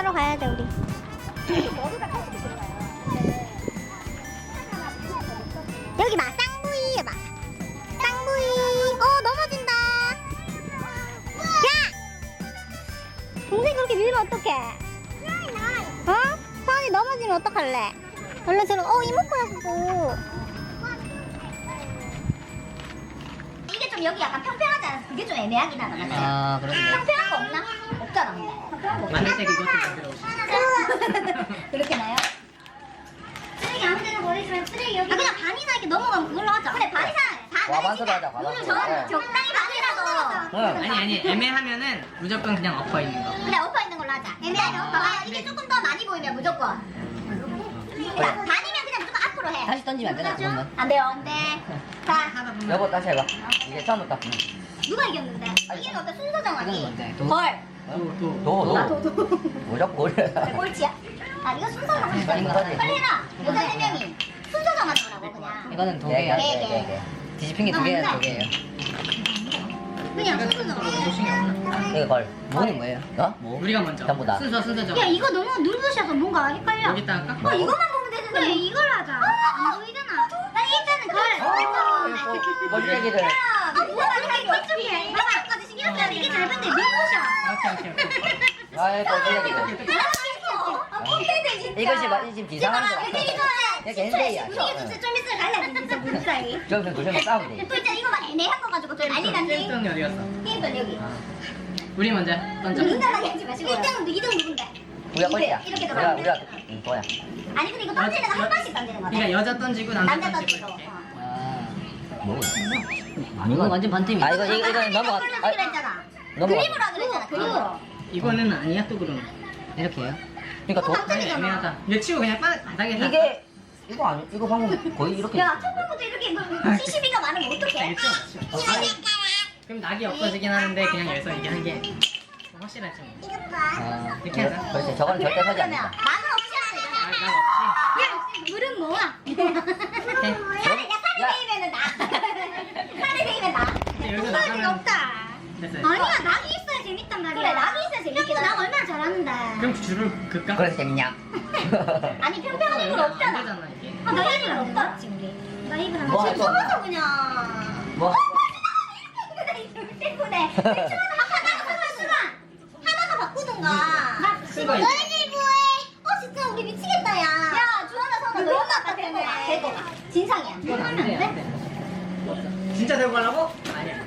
하러 가야 돼 우리. 여기 봐 쌍부이 봐. 쌍부이. 어 넘어진다. 야! 동생 그렇게 밀면 어떡해? 어? 서원이 넘어지면 어떡할래? 얼른 들어. 어 이모코야 그거. 이게 좀 여기 약간 평평하잖아. 그게 좀 애매하긴 하다. 맞지? 아 그렇네. 평평한 거 없나? 없잖아? 만들 때 그것도 만들어 오시죠. 그렇게 나요? 쓰레기 아무 데나 버리지 쓰레기 여기 아 그냥 반이나 이렇게 넘어가면 그걸로 하자 근데 반이상 반 과반수로 하자, 과반수로. 룰을 정하자 네. 적당히 반이라도 응. 아니 아니 애매하면은 무조건 그냥 엎어 있는 거. 근데 엎어 있는 걸로 하자 애매하게 엎어가 이게 조금 더 많이 보이면 무조건 그러니까 반이면 그냥 무조건 앞으로 해 다시 던지면 안 되나 그러면? 안 돼요 안 돼 자 하다 보면 여보 다시 해봐. 이제 처음부터. 누가 이겼는데? 이게 어때 순서 이건 정하기 뭔데? 도- 걸 도, 도. 도, 아, 도. 도, 도. 무조건 고래. 꼴찌야? 아 이거 순서 아닌 거지. 빨리 해라 여자 세 명이 순서 정하자고 그냥 이거는 두 네, 개야. 네, 개, 개. 네, 네. 뒤집힌 게 두 개야 두 개예요. 그냥 순서 정하자 모싱이 없나? 이거 걸. 뭐는 뭐예요? 어? 뭐? 우리가 먼저. 전부 다. 순서 순서 정. 야 이거 너무 눈부셔서 뭔가 헷갈려 여기다 할까? 어 이것만 보면 되는데 그래 이걸 하자 안 보이잖아 아니 일단은 걸 멀쩡이들. 아 뭐가 이렇게 이쪽에 봐봐 이렇게 이게 짧은데 눈부셔 오케이 오케이 오케이. 아이. 아 진짜 이것이 마- 지금 비상한 거야. 이거 이렇게. 진짜 좀 있으면 갈라지 진짜 물사이 저기서 돼. 또 진짜 이거만 애매한 거 가지고 좀 난리 났네 땡땡이 어디 갔어? 게임은 여기 아. 우리 먼저 던져. 눈나라게 하지 마시고 1등은 2등 누군데? 우리가 꼴찌야. 이렇게 우리가, 들어가면 우리가, 응, 도야. 아니 근데 이거 던지는 거한 번씩 던지는 거네 그러니까 여자 던지고 남자, 던지고. 아. 뭐? 이거 완전 반팀이야. 아, 이거, 이거, 이거 넘어가. 그림으로 하기로 했잖아 그림으로 이거는 아니야 또 그럼. 이렇게 해요? 그러니까 도, 어, 아니 애매하다. 이거 치고 그냥 바, 바닥에 다- 이게, 이거 아니, 이거 방금 거의 이렇게. 야 초코부터 이렇게 뭐 시시비가 많으면 어떡해 알겠죠? 어, 그럼 낙이 없어지긴 하는데 그냥 여기서 이게 한게 확실하지 뭐. 아, 이렇게 하자. 그렇지. 저거는 절대 서지 그러면 않는다. 마늘 없이 하면 낙, 되잖아 낙야 물은 뭐야? 살이 야 살이 데이면은 나 살이 데이면 나 여기서 나가면- 없다. 됐어요. 아니야 낙이 있어야 재밌단 말이야 그래 낙이 그럼 줄을 긋까? 그래서 재밌냐? 아니 평평한 안 없잖아 이게. 아, 나 입은 없다 지금 우리 나 입은 뭐 하나 지금? 서서 그냥 뭐? 때문에 하나가 수만 하나가 바꾸든가 나 그거 있- 너희들 뭐해 어 진짜 우리 미치겠다 야 야 주하나 서나 너희 엄마 아빠 데리고 가 데리고 가 진상이야 이건 안 돼, 안 돼. 진짜 들고 가려고? 아니야.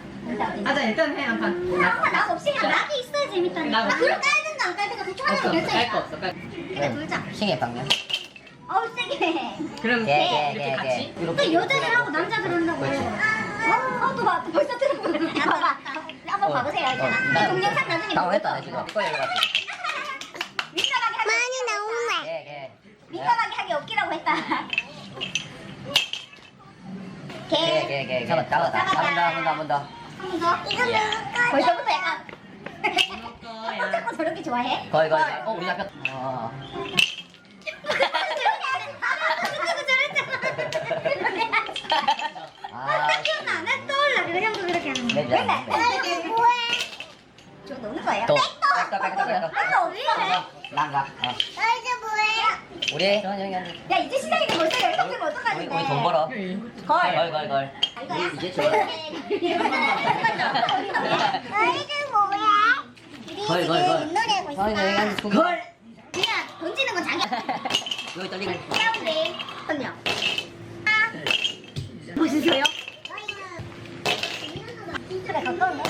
하자 일단 해 한판. 나가 나 없이 그냥 낙이 있어야 재밌다니까 낙나 까야 된다 안 둘중 하나는 없어. 깔거 결정이다 없어. 깔. 그래 돌자 싱의 방면. 어우 세게 해 그럼 개, 개, 이렇게 개, 같이. 개. 또 여자들 하고 남자들 한다고 그렇지. 어, 또 봐, 또 벌써 들어보네. 봐봐. 한번 봐보세요, 이제. 이 동영상 나중에 당황했다, 지금. 이거 열어가지고. 민감하게 하기 많이 나오네. 개, 개. 민감하게 하기 없기라고 했다. 개, 개. 개, 개. 잡았다. 잡았다. 잡았다. 한번 더, 한번 더, 한번 더. 한번 더. 이거 넣을까? 벌써부터 약간. 거야. 어, 자꾸 저렇게 좋아해? 거의, 거의. 어, 우리 잡혔. 어. 아. 나 떠올라. 그래, 형도 그렇게 하는 거. 네, 네, 맨날. 네. 뭐해? 저 노는 거예요? 또. 백도. 백도, 백도. 백도 왜 이래? 난가. 어. 나 이제 뭐해? 우리, 저 여기 앉아. 야, 이제 시작인데 벌써 열성 되면 우리, 어떡하는데? 우리 돈 벌어. 걸. 걸, 걸, 걸. 이거야? 이제 좋아. 뭐야? 우리 걸, 걸, 걸. 윷놀이 하고 있어. 저기 여기 앉아. 걸! 그냥 던지는 건 자기. 여기 떨리네. 싸운데. 던져. 아. 보시세요? 그래, 가까운데?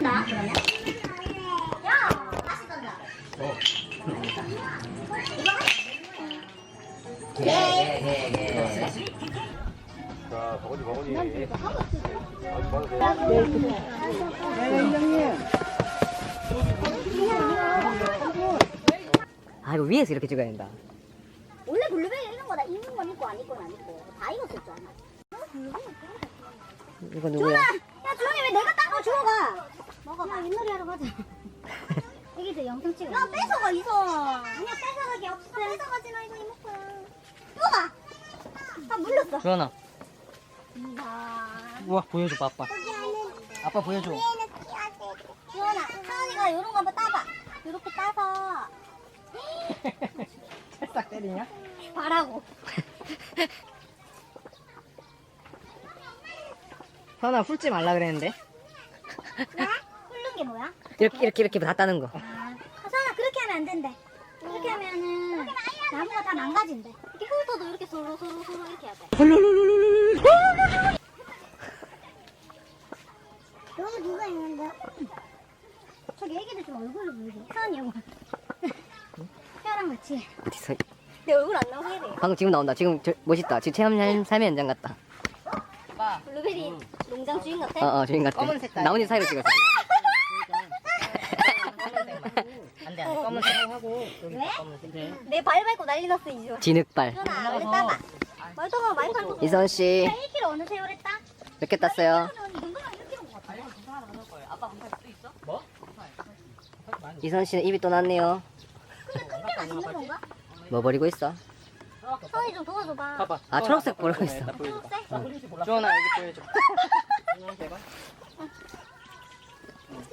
나, 그러면? 야, 다시 던져. 오. 이거 개, 개, 개, 개. 자, 버거지, 버거지. 아 이거 위에서 이렇게 찍어야 된다. 원래 블루베리 이런 거다 입는 건 있고 안 입고 안 입고 다 익었을 줄 알아. 이거 주원아, 야 주원이 왜 내가 딴거 주워가? 먹어봐. 야, 윷놀이 하러 가자. 여기 이제 영상 찍어. 야 뺏어가 이소. 아니야 뺏어가기 없어. 뺏어가지 마 이거 이모코야. 주원아. 아 물렸어. 주원아. 자. 우와 보여줘 아빠. 아빠 보여줘. 주원아, 하은이가 이런 거 한번 따봐. 이렇게 따서 찰싹 때리냐? 바라고. 선아 훑지 말라 그랬는데. 왜? 훑는 게 뭐야? 이렇게 이렇게 이렇게 다 따는 거. 아, 하산아 그렇게 하면 안 된대. 그렇게 하면은 나무가 다 망가진대. 이렇게 훑어도 이렇게 서로 서로 서로 이렇게 해야 돼. 여기 누가 있는데? 저기 애기들 좀 얼굴로 보여줘. 하은이 얼굴. 뼈랑 같이. 어디서? 내 얼굴 안 나오게 돼. 방금 지금 나온다. 지금 저, 멋있다. 지금 체험 삶- 삶의 현장 같다. 블루베리 농장 주인 같아? 어, 어, 주인 같아. 검은 색깔. 나온이 사이로 찍었어. 안돼 안돼 검은색 하고 여기 왜? 검은색. 내 발 밟고 난리 났어 이제. 진흙발. 현아 원래 따봐. 말동아 많이 밟고. 이선 씨, 1kg 어느 세월했다? 몇개 땄어요? 이선 씨는 입이 또 났네요. 근데 큰 데가 있는 건가? 뭐 버리고 있어? 서희 좀 도와줘봐. 봐봐. 아, 초록색 버리고 있어. 나 보여줘. 초록색? 주원아 여기 보여줘. 대박.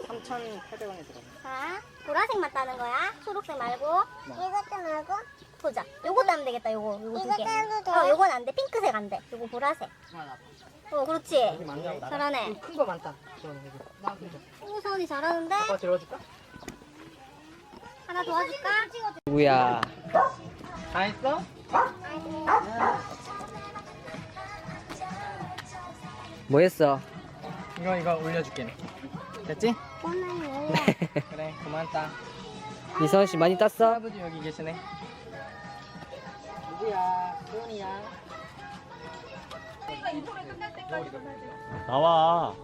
3,800원에 들어. 자, 보라색만 따는 거야. 초록색 말고. 이것도 말고. 보자. 요거 따면 되겠다. 요거. 요거 두 개. 어, 요건 안 돼. 핑크색 안 돼. 요거 보라색. 어, 그렇지. 잘하네. 큰거 많다. 주원아 여기. 나 그죠. 오, 서은이 잘하는데? 아빠 들어줄까? 하나 도와줄까? 누구야? 다 했어? 뭐 했어? 이거 이거 올려줄게. 됐지? 그래 그만 따. 이선 씨 많이 땄어? 할아버지 여기 계시네. 누구야? 주원이야. 나와.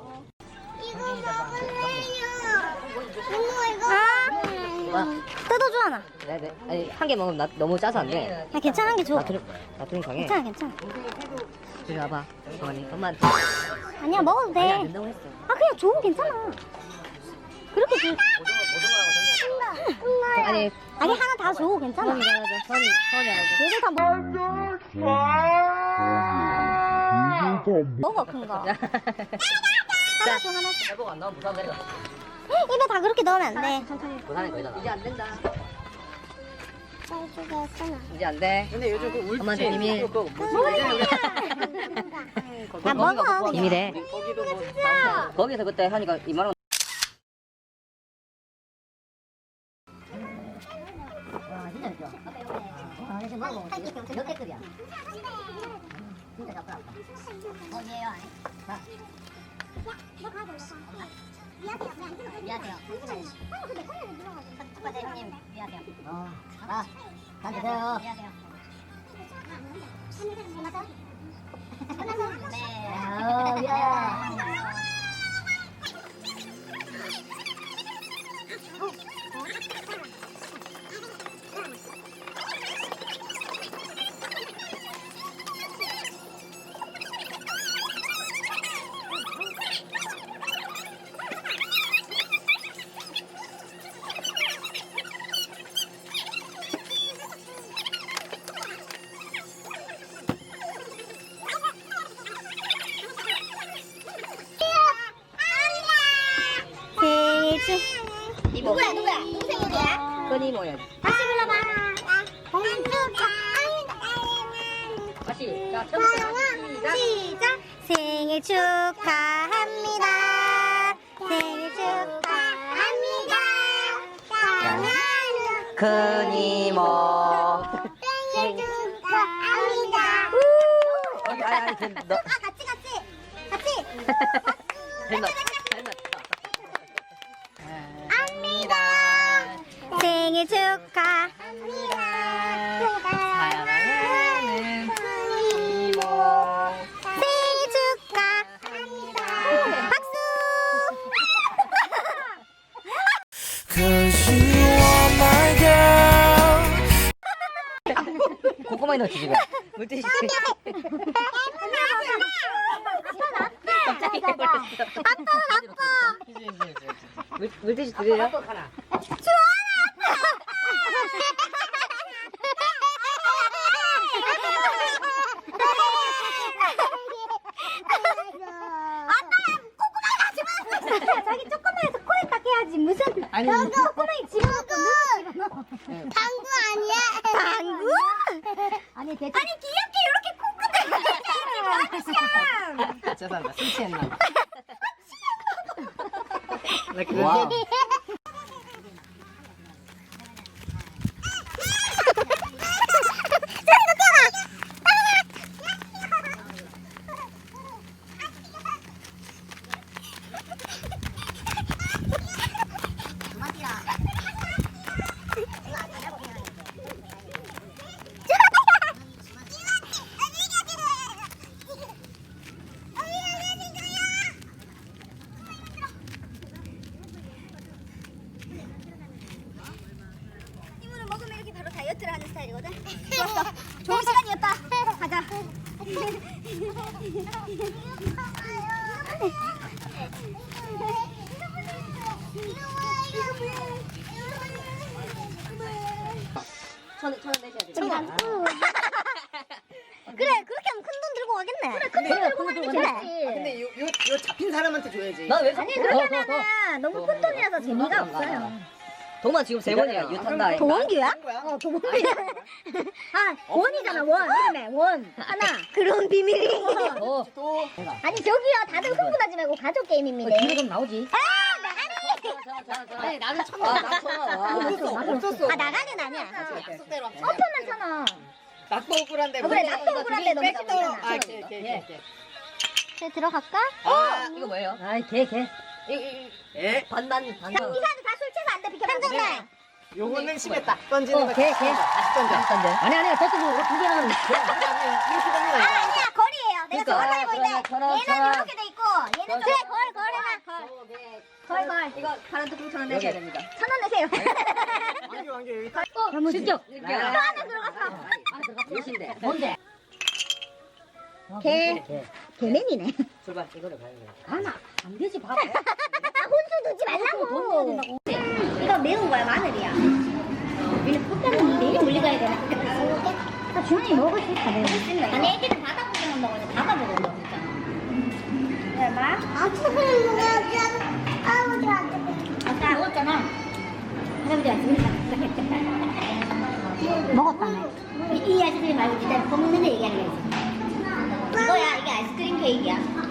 이거 먹을래요. 이모 이거. 아, 뜯어줘 하나. 네, 네. 아니, 한 개 먹으면 나, 너무 짜서 안 돼. 야, 괜찮은 게 줘. 나트륨, 나트륨 강해. 괜찮아, 괜찮아. 이리 와봐. 정원이, 엄마한테. 아니야, 먹어도 돼. 아니, 안 된다고 했어. 아, 그냥 줘. 괜찮아. 그렇게 줘. 아니, 아니, 하나 다 줘. 괜찮아. 선이 잘하자. 선이, 선이 잘하자. 얘들 다 먹어. 먹어, 큰 거. 하나 줘, 하나 줘. 해보고 안 나오면 부산 내려. 입에 다 그렇게 넣으면 안 돼. 천천히. 부산에 거기다. 이제 안 된다. 쓰나. 이제 안 돼. 근데 요즘 그 울지. 엄마한테 비밀. 그거 뭐- 야, 먹어. 비밀해. 거기도 뭐 거기서 그때 하니까 2만 원. 와, 진짜 좋아. 아, 이제 먹어. 몇 개급이야? 진짜 작다. 어, 얘요. 자, 미안해요. 첫 번째 형님, 미안해요. 어, 아, 간 드세요. 미안해요. 네. 어, 미안해 요. 생일 축. 누구야, 누구야? 누구 생일이야? 끈이 뭐야? 다시 불러봐. 다시. 자, 처음부터 시작. 생일 축하합니다. 생일 축하합니다. 사랑하는 큰 이모. 생일 축하합니다. 아니, 아니, 아니, 그, 너, 아, 같이, 같이. 같이. 닮았, 꼼꼼하게 넣었지, 지금. 물티슈. 아빠는 아빠. 물, 물티슈 드려요? 자기 조그만해서 코에 딱 해야지 무슨 아니. 너도 꼬맹이 집어넣고 넣어 집어넣어 응. 다 방구 아니야? 방구? 아니 대체 아니 귀엽게 이렇게 코끝을 죄송합니다. 술 취했나 봐. 나 그거 와우. 이거를 먹으면 이렇게 바로 다이어트를 하는 스타일이거든. 좋았어. 좋은 시간이었다. 가자. 저는 저는 내셔야 돼요. 잠깐. 그래 그렇게 하면 큰 돈 들고 가겠네. 그래 큰 돈 들고 가는 게 재밌지. 근데 요, 요, 요 잡힌 사람한테 줘야지. 나왜 아니 그렇게 하면은 너무 큰 돈이라서 재미가 없어요. 도마 지금 세 번이야. 유탄다. 거야? 어 도원규야. 아 원이잖아 원 이름에 원 하나. 그런 비밀이. 어. 또 아니 저기요 다들 흥분하지 말고 가족 게임입니다. 뒤로 좀 나오지. 아 나가리. 아니 나는 천 원. 나천 원. 없었어. 없었어. 아 나가는 아니야. 약속대로 합시다. 원. 낙도 억울한데. 어, 그래, 뭐. 낙도 억울한데 너무. 잡잖아. 아, 오케이, 오케이, 오케이, 오케이. 그래 들어갈까? 아, 이거 뭐예요? 아이 개 개. 예. 반반 자, 반반. 이사도 다 한정날. 요거는 심했다. 던지는 어, 거. 개, 개. 다시 던져. 던데. 아니 아니야. 저쪽도 두 개는 이렇게 던지는 아 아니야 거리예요. 내가 그러니까. 정확하게 보이는데 그러면 저런, 얘는 저런. 이렇게 돼 있고 얘는 그래 걸걸 해봐 걸. 걸 걸. 이거 파란 뚜껑 천원 내셔야 됩니다. 천 원 내세요. 여기 다. 어, 실격. 또 안에 들어갔어. 아, 들어갔어. 몇인데? 뭔데? 개. 개맨이네. 출발. 이거를 가야 돼. 가나. 안 되지. 아 혼수 두지 말라고. 이거 매운 거야 마늘이야. 얘는 풋가는 내일 올리 가야 되나? 아 주머니 먹을 수 있다 수 있네. 아니 애기는 바다 구경한다고 바다 먹었잖아. 할아버지한테 먹었다며. 이, 이 아저씨 말고 진짜 먹는데 얘기하는 거지. 이거야 이게 아이스크림 케이크야.